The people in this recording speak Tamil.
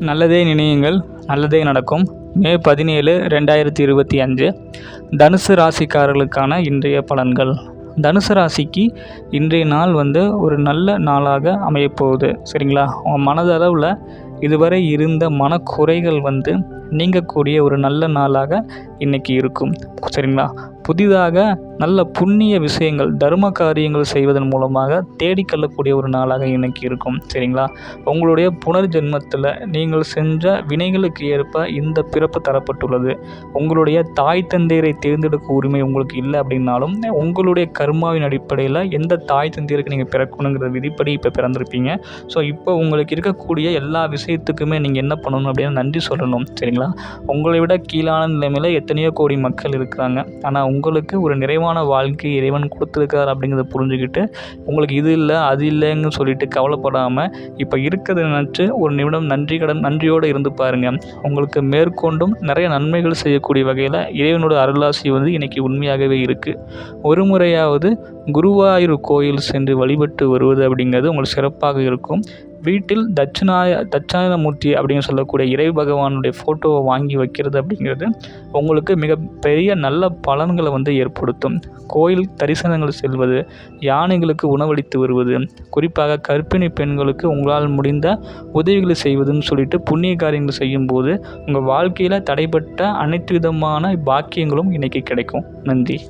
நல்லதே நினையுங்கள் நல்லதே நடக்கும். மே பதினேழு ரெண்டாயிரத்தி இருபத்தி அஞ்சு. தனுசு ராசிக்காரர்களுக்கான இன்றைய பலன்கள். தனுசு ராசிக்கு இன்றைய நாள் வந்து ஒரு நல்ல நாளாக அமையப்போகுது. சரிங்களா? உங்கள் மனதளவில் இதுவரை இருந்த மனக்குறைகள் வந்து நீங்கக்கூடிய ஒரு நல்ல நாளாக இன்றைக்கி இருக்கும். சரிங்களா? புதிதாக நல்ல புண்ணிய விஷயங்கள் தர்ம காரியங்கள் செய்வதன் மூலமாக தேடிக்கொள்ளக்கூடிய ஒரு நாளாக இன்னைக்கு இருக்கும். சரிங்களா? உங்களுடைய புனர்ஜென்மத்தில் நீங்கள் செஞ்ச வினைகளுக்கு ஏற்ப இந்த பிறப்பு தரப்பட்டுள்ளது. உங்களுடைய தாய் தந்தையரை தேர்ந்தெடுக்க உரிமை உங்களுக்கு இல்லை அப்படின்னாலும் உங்களுடைய கர்மாவின் அடிப்படையில் எந்த தாய் தந்தையருக்கு நீங்கள் பிறக்கணுங்கிற விதிப்படி இப்போ பிறந்திருப்பீங்க. ஸோ இப்போ உங்களுக்கு இருக்கக்கூடிய எல்லா விஷயத்துக்குமே நீங்கள் என்ன பண்ணணும் அப்படின்னு நன்றி சொல்லணும். சரிங்களா? உங்களை விட கீழான நிலைமையில் எத்தனையோ கோடி மக்கள் இருக்கிறாங்க. ஆனால் உங்களுக்கு ஒரு நிறைவான வாழ்க்கை இறைவன் கொடுத்துருக்கார் அப்படிங்கிறத புரிஞ்சுக்கிட்டு உங்களுக்கு இது இல்லை அது இல்லைன்னு சொல்லிட்டு கவலைப்படாமல் இப்போ இருக்கிறத நினச்சி ஒரு நிமிடம் நன்றி கடன் நன்றியோடு இருந்து பாருங்கள் உங்களுக்கு மேற்கொண்டும் நிறைய நன்மைகள் செய்யக்கூடிய வகையில் இறைவனோட அருளாசி வந்து இன்றைக்கி உண்மையாகவே இருக்குது ஒரு முறையாவது குருவாயூர் கோயில் சென்று வழிபட்டு வருவது அப்படிங்கிறது உங்களுக்கு சிறப்பாக இருக்கும். வீட்டில் தட்சிணாய தட்சிணாயமூர்த்தி அப்படின்னு சொல்லக்கூடிய இறை பகவானுடைய ஃபோட்டோவை வாங்கி வைக்கிறது அப்படிங்கிறது உங்களுக்கு மிகப்பெரிய நல்ல பலன்களை வந்து ஏற்படுத்தும். கோயில் தரிசனங்கள் செல்வது யானைகளுக்கு உணவளித்து வருவது குறிப்பாக கர்ப்பிணி பெண்களுக்கு உங்களால் முடிந்த உதவிகளை செய்வதுன்னு சொல்லிட்டு புண்ணிய காரியங்கள் செய்யும்போது உங்கள் வாழ்க்கையில் தடைப்பட்ட அனைத்து விதமான பாக்கியங்களும் இன்றைக்கி கிடைக்கும். நன்றி.